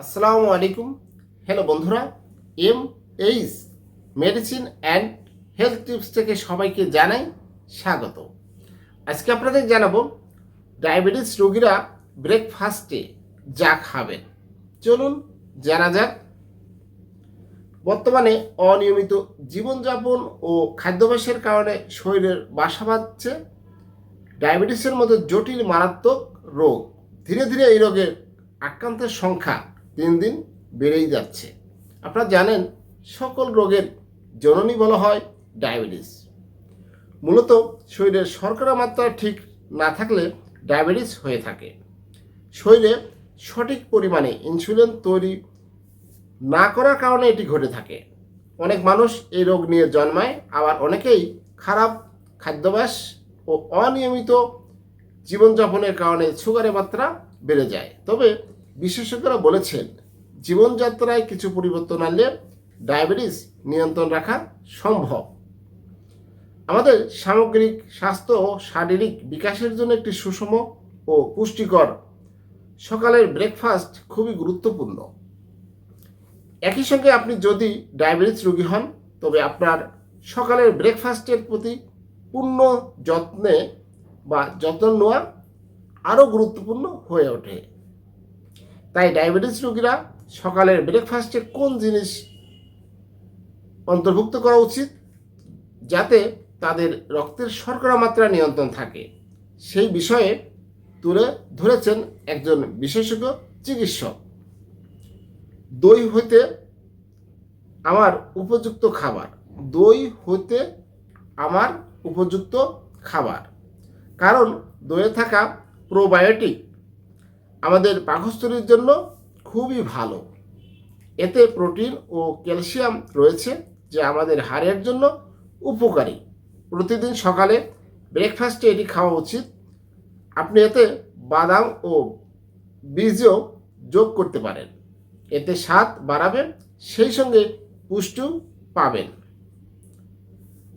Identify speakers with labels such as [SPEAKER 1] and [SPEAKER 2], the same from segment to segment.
[SPEAKER 1] আসসালামু আলাইকুম। হ্যালো বন্ধুরা M H medicine and health tips থেকে সবাইকে জানাই স্বাগত। আজকে আপনাদের জানাব ডায়াবেটিস রোগীরা ব্রেকফাস্টে যা খাবেন। চলুন জানা যাক। বর্তমানে অনিয়মিত জীবনযাপন ও খাদ্যাভ্যাসের কারণে শরীরের বাসা বাঁধছে ডায়াবেটিসের মতো জটিল মারাত্মক রোগ। ধীরে ধীরে এই রোগের আক্রান্তের সংখ্যা দিন দিন বেড়েই যাচ্ছে। আপনারা জানেন, সকল রোগের জননী বলা হয় ডায়াবেটিস। মূলত শরীরের শর্করা মাত্রা ঠিক না থাকলে ডায়াবেটিস হয়ে থাকে। শরীরে সঠিক পরিমাণে ইনসুলিন তৈরি না করার কারণে এটি ঘটে থাকে। অনেক মানুষ এই রোগ নিয়ে জন্মায়, আবার অনেকেই খারাপ খাদ্যাভ্যাস ও অনিয়মিত জীবনযাপনের কারণে সুগারের মাত্রা বেড়ে যায়। তবে বিশেষজ্ঞরা বলেছেন, জীবনযাত্রায় কিছু পরিবর্তন আনলে ডায়াবেটিস নিয়ন্ত্রণ রাখা সম্ভব। আমাদের সামগ্রিক স্বাস্থ্য ও শারীরিক বিকাশের জন্য একটি সুষম ও পুষ্টিকর সকালের ব্রেকফাস্ট খুবই গুরুত্বপূর্ণ। একই সঙ্গে আপনি যদি ডায়াবেটিস রোগী হন, তবে আপনার সকালের ব্রেকফাস্টের প্রতি পূর্ণ যত্নে বা যত্ন নেওয়া আরও গুরুত্বপূর্ণ হয়ে ওঠে। তাই ডায়াবেটিস রোগীরা সকালের ব্রেকফাস্টে কোন জিনিস অন্তর্ভুক্ত করা উচিত? যাতে তাদের রক্তের শর্করা মাত্রা নিয়ন্ত্রণ থাকে। সেই বিষয়ে তুলে ধরেছেন একজন বিশেষজ্ঞ চিকিৎসক। দই হইতে আমার উপযুক্ত খাবার। দই হইতে আমার উপযুক্ত খাবার। কারণ দইয়ে থাকা প্রোবায়োটিক আমাদের পাকস্থলীর জন্য খুবই ভালো। এতে প্রোটিন ও ক্যালসিয়াম রয়েছে, যা আমাদের হাড়ের জন্য উপকারী। প্রতিদিন সকালে ব্রেকফাস্টে এটি খাওয়া উচিত। আপনি এতে বাদাম ও বীজও যোগ করতে পারেন। এতে স্বাদ বাড়াবেন সেই সঙ্গে পুষ্টিও পাবেন।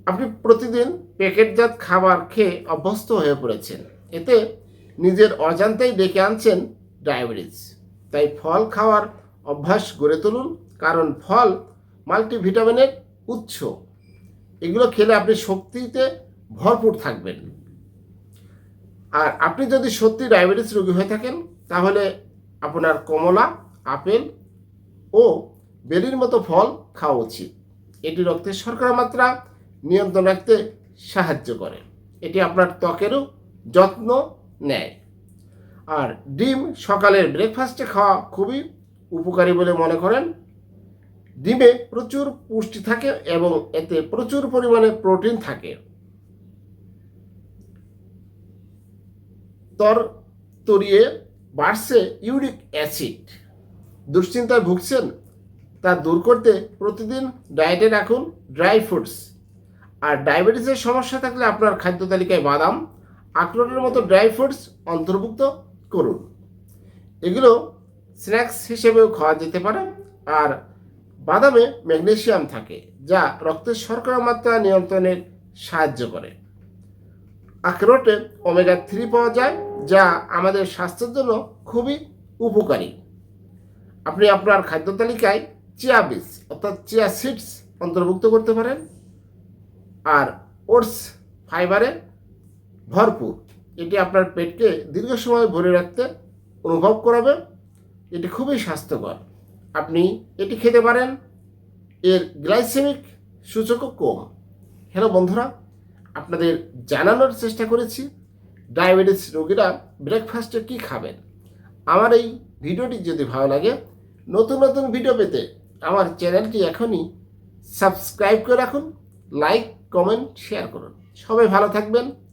[SPEAKER 1] আপনি প্রতিদিন প্যাকেটজাত খাবার খেয়ে অভ্যস্ত হয়ে পড়েছেন। এতে নিজের অজান্তেই ডেকে আনছেন ডায়াবেটিস। তাই ফল খাওয়ার অভ্যাস গড়ে তুলুন, কারণ ফল মাল্টিভিটামিনের উৎস। এগুলো খেলে আপনি শক্তিতে ভরপুর থাকবেন। আর আপনি যদি সত্যি ডায়াবেটিস রোগী হয়ে থাকেন, তাহলে আপনার কমলা, আপেল ও বেরির মতো ফল খাওয়া উচিত। এটি রক্তের শর্করা মাত্রা নিয়ন্ত্রণ রাখতে সাহায্য করে। এটি আপনার ত্বকেরও যত্ন নেয়। আর ডিম সকালের ব্রেকফাস্টে খাওয়া খুবই উপকারী বলে মনে করেন। ডিমে প্রচুর পুষ্টি থাকে এবং এতে প্রচুর পরিমাণে প্রোটিন থাকে। তর তরিয়ে বাড়ছে ইউরিক অ্যাসিড দুশ্চিন্তায় ভুগছেন? তা দূর করতে প্রতিদিন ডায়েটে রাখুন ড্রাই ফ্রুটস আর ডায়াবেটিসের সমস্যা থাকলে আপনার খাদ্য তালিকায় বাদাম আখরোটের মতো ড্রাই ফ্রুটস অন্তর্ভুক্ত করুন। এগুলো স্ন্যাক্স হিসেবেও খাওয়া যেতে পারে আর বাদামে ম্যাগনেসিয়াম থাকে, যা রক্তের শর্করা মাত্রা নিয়ন্ত্রণের সাহায্য করে। আখরোটে ওমেগা থ্রি পাওয়া যায়, যা আমাদের স্বাস্থ্যের জন্য খুবই উপকারী। আপনি আপনার খাদ্য তালিকায় চিয়া বীজ অর্থাৎ চিয়া সিডস অন্তর্ভুক্ত করতে পারেন, আর ওটস ফাইবারে ভরপুর। এটি আপনার পেটকে দীর্ঘ সময় ভরে রাখতে অনুভব করাবে। এটি খুবই স্বাস্থ্যকর। আপনি এটি খেতে পারেন। এর গ্লাইসেমিক সূচকও কম। হ্যালো বন্ধুরা, আপনাদের জানানোর চেষ্টা করেছি, ডায়াবেটিস রোগীরা ব্রেকফাস্টে কী খাবেন? আমার এই ভিডিওটি যদি ভালো লাগে, নতুন নতুন ভিডিও পেতে আমার চ্যানেলটি এখনই সাবস্ক্রাইব করে রাখুন, লাইক, কমেন্ট, শেয়ার করুন। সবাই ভালো থাকবেন।